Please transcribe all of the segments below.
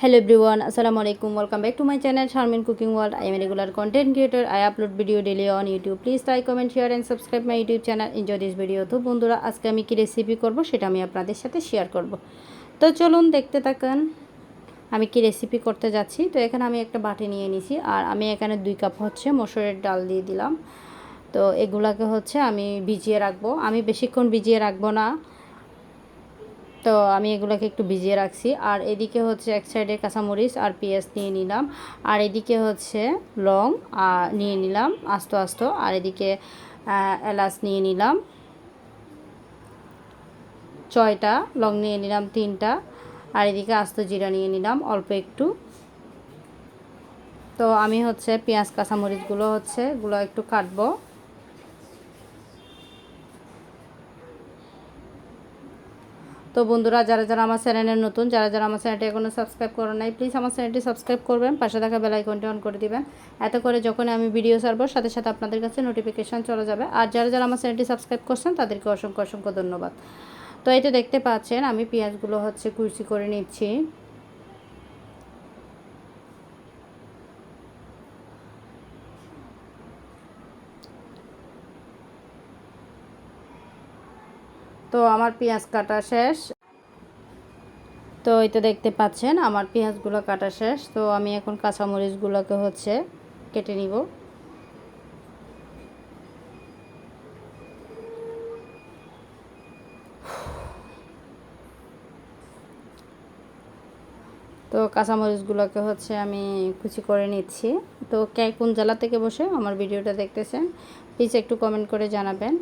Hello everyone আসসালামু আলাইকুম welcome back to my channel Sharmin cooking world I am regular content creator I upload video daily on YouTube please like comment share and subscribe my YouTube channel enjoy this video তো বন্ধুরা, আজকে আমি কী recipe করব সেটা আমি আপনাদের সাথে share করব। তো চলুন দেখতে থাকেন, আমি কী রেসিপি করতে যাচ্ছি। তো এখানে আমি একটা বাটি নিয়ে নিছি আর আমি এখানে দুই কাপ হচ্ছে মসুরের ডাল দিয়ে দিলাম। তো এগুলাকে হচ্ছে আমি ভিজিয়ে রাখব। আমি বেশিক্ষণ ভিজিয়ে রাখব না। তো আমি এগুলোকে একটু ভিজিয়ে রাখছি। আর এদিকে হচ্ছে এক সাইডে কাঁচামরিচ আর পেঁয়াজ নিয়ে নিলাম। আর এদিকে হচ্ছে লং নিয়ে নিলাম, আস্ত আস্ত। আর এদিকে এলাচ নিয়ে নিলাম। ছয়টা, লং নিয়ে নিলাম তিনটা। আর এদিকে আস্ত জিরা নিয়ে নিলাম, অল্প একটু। তো আমি হচ্ছে পেঁয়াজ, কাঁচামরিচগুলো হচ্ছে এগুলো একটু কাটবো। তো বন্ধুরা, যারা যারা আমার চ্যানেলের নতুন, যারা যারা আমার চ্যানেলটি এখনও সাবস্ক্রাইব করেন নাই প্লিজ আমার চ্যানেলটি সাবস্ক্রাইব করবেন, পাশে থাকা বেল আইকনটি অন করে দিবেন। এত করে যখন আমি ভিডিও ছাড়বো, সাথে সাথে আপনাদের কাছে নোটিফিকেশান চলে যাবে। আর যারা যারা আমার চ্যানেলটি সাবস্ক্রাইব করছেন, তাদেরকে অসংখ্য অসংখ্য ধন্যবাদ। তো এই তো দেখতে পাচ্ছেন, আমি পেঁয়াজগুলো হচ্ছে কুচি করে নিচ্ছি। তো আমার পেঁয়াজ কাটা শেষ। তো তো দেখতে পাচ্ছেন, আমার পেঁয়াজগুলো কাটা শেষ। তো আমি এখন কাঁচামরিচগুলোকে হচ্ছে কেটে নিব। তো কাঁচামরিচগুলোকে হচ্ছে আমি কুচি করে নিচ্ছি। তো কে কোন জেলা থেকে বসে আমার ভিডিওটা দেখতেছেন প্লিজ একটু কমেন্ট করে জানাবেন।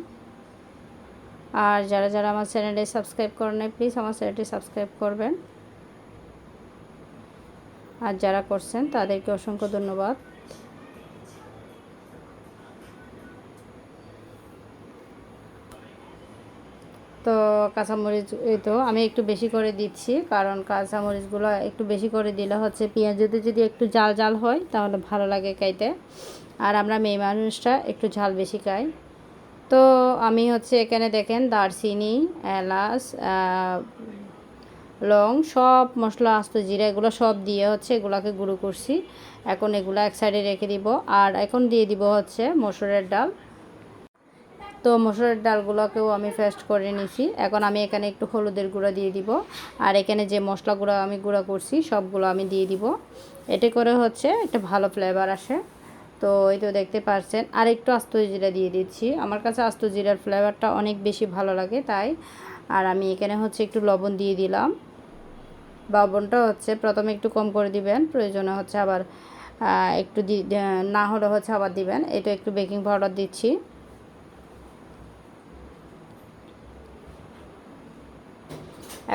আর যারা যারা আমার চ্যানেলে সাবস্ক্রাইব করেন প্লিজ আমার চ্যানেলটি সাবস্ক্রাইব করবেন। আর যারা করছেন, তাদেরকে অসংখ্য ধন্যবাদ। তো কাঁচামরিচ, এই তো আমি একটু বেশি করে দিচ্ছি, কারণ কাঁচামরিচগুলো একটু বেশি করে দিলে হচ্ছে পেঁয়াজ যদি যদি একটু জাল জাল হয়, তাহলে ভালো লাগে খাইতে। আর আমরা মেয়ে মানুষটা একটু ঝাল বেশি খাই। তো আমি হচ্ছে এখানে দেখেন দারচিনি, এলাচ লং সব মশলা, আস্ত জিরা, এগুলো সব দিয়ে হচ্ছে এগুলাকে গুঁড়ো করছি। এখন এগুলো এক সাইডে রেখে দিব। আর এখন দিয়ে দিব হচ্ছে মসুরের ডাল। তো মসুরের ডালগুলোকেও আমি ফেস্ট করে নিছি। এখন আমি এখানে একটু হলুদের গুঁড়া দিয়ে দিব। আর এখানে যে মশলাগুলো আমি গুঁড়া করছি, সবগুলো আমি দিয়ে দিব। এতে করে হচ্ছে একটা ভালো ফ্লেভার আসে। তো এই তো দেখতে পাচ্ছেন আর একটু আস্ত জিরা দিয়ে দিচ্ছি। আমার কাছে আস্ত জিরার ফ্লেভারটা অনেক বেশি ভালো লাগে, তাই। আর আমি এখানে হচ্ছে একটু লবণ দিয়ে দিলাম। লবণটা হচ্ছে প্রথমে একটু কম করে দিবেন, প্রয়োজনে হচ্ছে আবার একটু না হলে হচ্ছে আবার দিবেন। এটা একটু বেকিং পাউডার দিচ্ছি।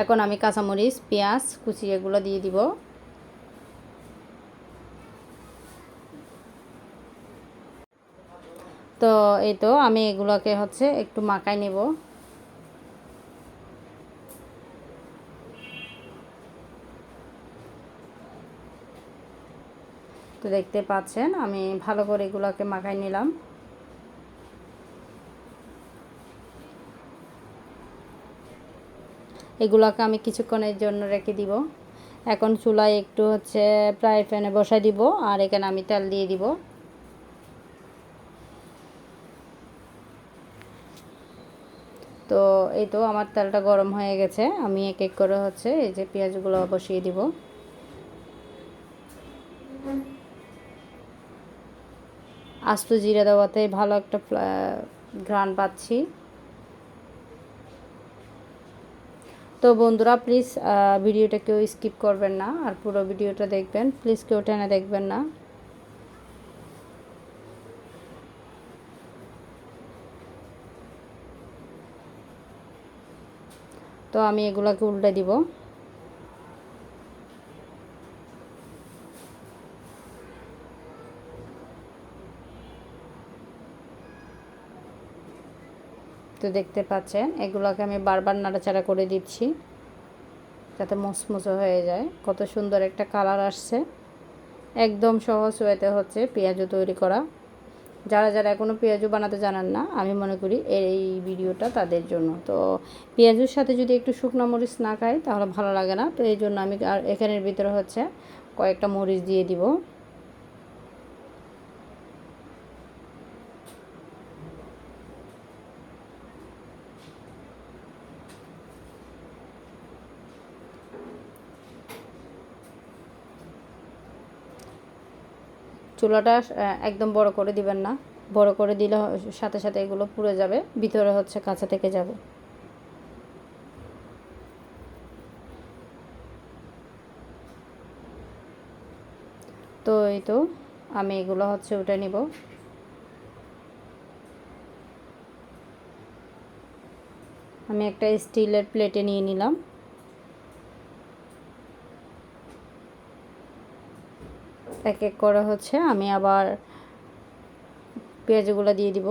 এখন আমি কাঁচামরিচ, পেঁয়াজ, কুচি এগুলো দিয়ে দিব। তো এই তো আমি এগুলোকে হচ্ছে একটু মাখাই নেব। তো দেখতে পাচ্ছেন, আমি ভালো করে এগুলোকে মাখাই নিলাম। এগুলোকে আমি কিছুক্ষণের জন্য রেখে দিব। এখন চুলায় একটু হচ্ছে ফ্রাই প্যানে বসাই দিব, আর এখানে আমি তেল দিয়ে দিব। তো এই তো আমার তেলটা গরম হয়ে গেছে, আমি এক এক করে হচ্ছে এই যে পেঁয়াজগুলো বসিয়ে দিব। আস্ত জিরে দেওয়াতে ভালো একটা ঘ্রাণ পাচ্ছি। তো বন্ধুরা প্লিজ ভিডিওটা কেউ স্কিপ করবেন না, আর পুরো ভিডিওটা দেখবেন। প্লিজ কেউ টেনে দেখবেন না। তো আমি এগুলোকে উল্টে দিব। তো দেখতে পাচ্ছেন, এগুলোকে আমি বারবার নাড়াচাড়া করে দিচ্ছি, যাতে মচমচো হয়ে যায়। কত সুন্দর একটা কালার আসছে। একদম সহজ ওয়েতে হচ্ছে পেঁয়াজও তৈরি করা। যারা যারা এখনও পেঁয়াজু বানাতে জানেন না, আমি মনে করি এই ভিডিওটা তাদের জন্য। তো পেঁয়াজুর সাথে যদি একটু শুকনো মরিচ না খাই, তাহলে ভালো লাগে না। তো এই জন্য আমি আর এখানের ভিতরে হচ্ছে কয়েকটা মরিচ দিয়ে দিব। চুলাটা একদম বড় করে দিবেন না। বড় করে দিলে সাথে সাথে এগুলো পুড়ে যাবে। ভিতরে হচ্ছে কাঁচা থেকে যাবে। তো এই তো আমি এগুলো হচ্ছে উঠে নিব। আমি একটা স্টিলের প্লেটে নিয়ে নিলাম। এক এক করে হচ্ছে, আমি আবার পেঁয়াজগুলো দিয়ে দিব।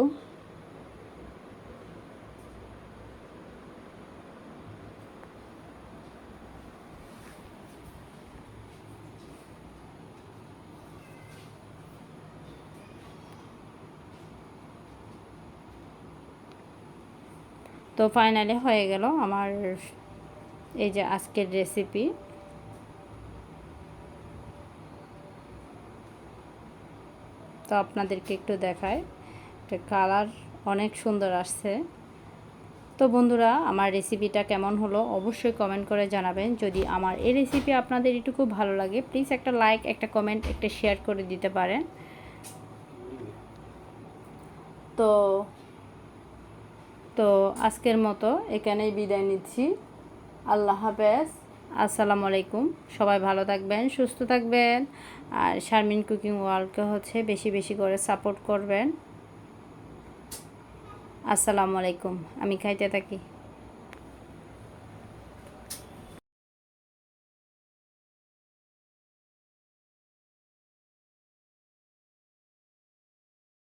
তো ফাইনালি হয়ে গেল আমার এই যে আজকের রেসিপি তো আপনাদেরকে একটু দেখায় এটা কালার অনেক সুন্দর আসছে। তো বন্ধুরা, আমার রেসিপিটা কেমন হলো অবশ্যই কমেন্ট করে জানাবেন। যদি আমার এই রেসিপি আপনাদের একটু ভালো লাগে প্লিজ একটা লাইক একটা কমেন্ট একটা শেয়ার করে দিতে পারেন। তো তো আজকের মতো এখানেই বিদায় নিচ্ছি। আল্লাহ হাফেজ। আসসালামু আলাইকুম। সবাই ভালো থাকবেন, সুস্থ থাকবেন। আর শারমিন কুকিং ওয়ার্ল্ডকে হচ্ছে বেশি বেশি করে সাপোর্ট করবেন। আসসালামু আলাইকুম। আমি খাইতে থাকি।